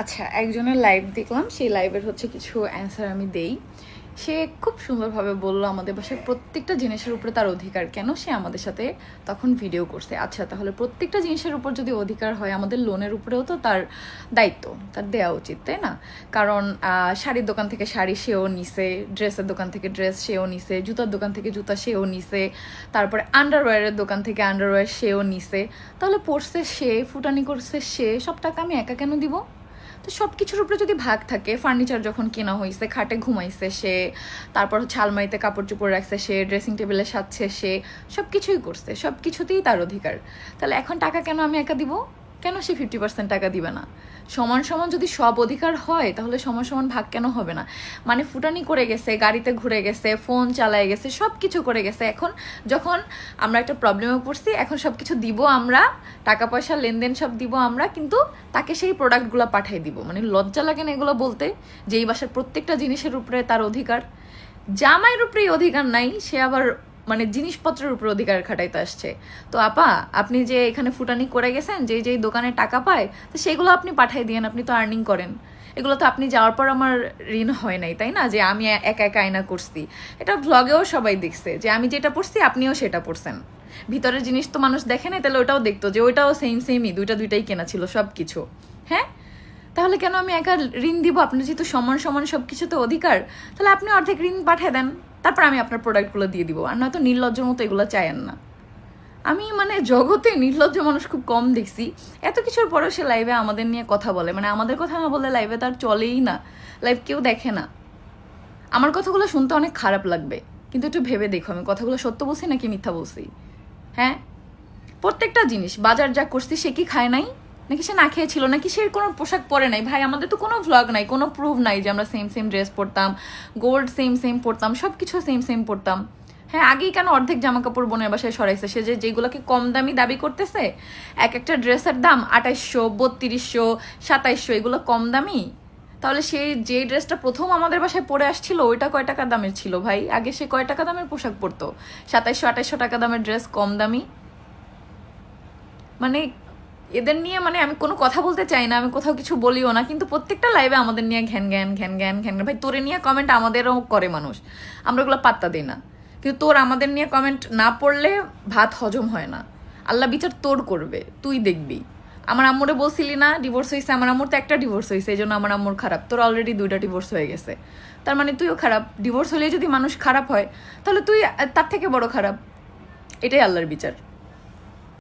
আচ্ছা একজনের লাইভ দেখলাম, সেই লাইভের হচ্ছে কিছু অ্যান্সার আমি দেই। সে খুব সুন্দরভাবে বলল আমাদের বাসায় প্রত্যেকটা জিনিসের উপরে তার অধিকার। কেন সে আমাদের সাথে তখন ভিডিও করছে? আচ্ছা তাহলে প্রত্যেকটা জিনিসের উপর যদি অধিকার হয়, আমাদের লোনের উপরেও তো তার দায়িত্ব, তার দেওয়া উচিত, তাই না? কারণ শাড়ির দোকান থেকে শাড়ি সেও নিছে ড্রেসের দোকান থেকে ড্রেস সেও নিছে, জুতার দোকান থেকে জুতা সেও নিছে, তারপরে আন্ডারওয়্যারের দোকান থেকে আন্ডারওয়্যার সেও নিছে। তাহলে পড়ছে সে, ফুটানি করছে সে, সব টাকা আমি একা কেন দিব? তো সব কিছুর উপরে যদি ভাগ থাকে ফার্নিচার যখন কেনা হয়েছে খাটে ঘুমাইছে সে, তারপর হচ্ছে আলমারিতে কাপড় চোপড় রাখছে সে ড্রেসিং টেবিলে সাজছে সে সব কিছুই করছে সব কিছুতেই তার অধিকার। তাহলে এখন টাকা কেন আমি একা দিব? কেন সে ফিফটি পার্সেন্ট টাকা দিবে না? সমান সমান যদি সব অধিকার হয়, তাহলে সমান সমান ভাগ কেন হবে না? মানে ফুটানি করে গেছে, গাড়িতে ঘুরে গেছে ফোন চালায় গেছে সব কিছু করে গেছে। এখন যখন আমরা একটা প্রবলেমে পড়ছি, এখন সব কিছু দিব আমরা, টাকা পয়সা, লেনদেন সব দিব আমরা, কিন্তু তাকে সেই প্রোডাক্টগুলো পাঠিয়ে দিব। মানে লজ্জা লাগে না এগুলো বলতে? যে এই বাসার প্রত্যেকটা জিনিসের উপরে তার অধিকার। জামাইয়ের উপরেই অধিকার নাই, সে আবার মানে জিনিসপত্রের উপর অধিকার খাটাইতে আসছে। তো আপা, আপনি যে এখানে ফুটানি করে গেছেন যে যেই দোকানে টাকা পায়, তো সেগুলো আপনি পাঠিয়ে দিয়েন, আপনি তো আর্নিং করেন। এগুলো তো আপনি যাওয়ার পর আমার ঋণ হয় নাই, তাই না? যে আমি একা একা আয়না করছি। এটা ভ্লগেও সবাই দেখছে, যে আমি যেটা পড়ছি, আপনিও সেটা পড়ছেন। ভিতরের জিনিস তো মানুষ দেখে নাই, তাহলে ওটাও দেখতো, যে ওইটাও সেম সেমই দুইটা দুইটাই কেনা ছিল সব কিছু হ্যাঁ? তাহলে কেন আমি একা ঋণ দিব? আপনার যেহেতু সমান সমান সব কিছু তো অধিকার, তাহলে আপনি অর্ধেক ঋণ পাঠিয়ে দেন। তারপর আমি আপনার প্রোডাক্টগুলো দিয়ে দিব। আর নয়তো নির্লজ্জের মতো এগুলো চায়েন না। আমি মানে জগতে নির্লজ্জ মানুষ খুব কম দেখছি। এত কিছুর পরেও সে লাইভে আমাদের নিয়ে কথা বলে। মানে আমাদের কথা না বলে লাইভে তার চলেই না। লাইভ কেউ দেখে না। আমার কথাগুলো শুনতে অনেক খারাপ লাগবে। কিন্তু একটু ভেবে দেখো, আমি কথাগুলো সত্য বলছি নাকি মিথ্যা বলছি? হ্যাঁ? প্রত্যেকটা জিনিস, বাজার যা করছি সে কি খায় নাই? নাকি সে না খেয়েছিল? নাকি সে কোনো পোশাক পরে নাই? ভাই, আমাদের তো কোনো ভ্লগ নাই, কোনো প্রুফ নাই যে আমরা সেম সেম ড্রেস পরতাম গোল্ড সেম সেম পরতাম সব কিছু সেম সেম পরতাম। হ্যাঁ আগেই কেন অর্ধেক জামা কাপড় বোনের বাসায় সরাইছে? সে যে যেগুলোকে কম দামি দাবি করতেছে, এক একটা ড্রেসের দাম আঠাইশশো, বত্রিশশো, সাতাইশশো, এগুলো কম দামি? তাহলে সে যে ড্রেসটা প্রথম আমাদের বাসায় পরে আসছিল, ওইটা কয় টাকা দামের ছিল ভাই? আগে সে কয় টাকা দামের পোশাক পরতো? সাতাইশশো, আঠাইশশো টাকা দামের ড্রেস কম দামি? মানে এদের নিয়ে মানে আমি কোনো কথা বলতে চাই না, আমি কোথাও কিছু বলিও না, কিন্তু প্রত্যেকটা লাইভে আমাদের নিয়ে ঘ্যান ঘ্যান ঘ্যান ঘ্যান ঘ্যান। ভাই, তোরে নিয়ে কমেন্ট আমাদেরও করে মানুষ। আমরা ওগুলো পাত্তা দিই না। কিন্তু তোর আমাদের নিয়ে কমেন্ট না পড়লে ভাত হজম হয় না। আল্লাহ বিচার তোর করবে, তুই দেখবি। আমার আম্মুরে বলছিলি না ডিভোর্স হয়েছে আমার আম্মুর তো একটা ডিভোর্স হয়েছে এই জন্য আমার আম্মুর খারাপ। তোর অলরেডি দুইটা ডিভোর্স হয়ে গেছে। তার মানে তুইও খারাপ। ডিভোর্স হলে যদি মানুষ খারাপ হয়, তাহলে তুই তার থেকে বড় খারাপ। এটাই আল্লাহর বিচার।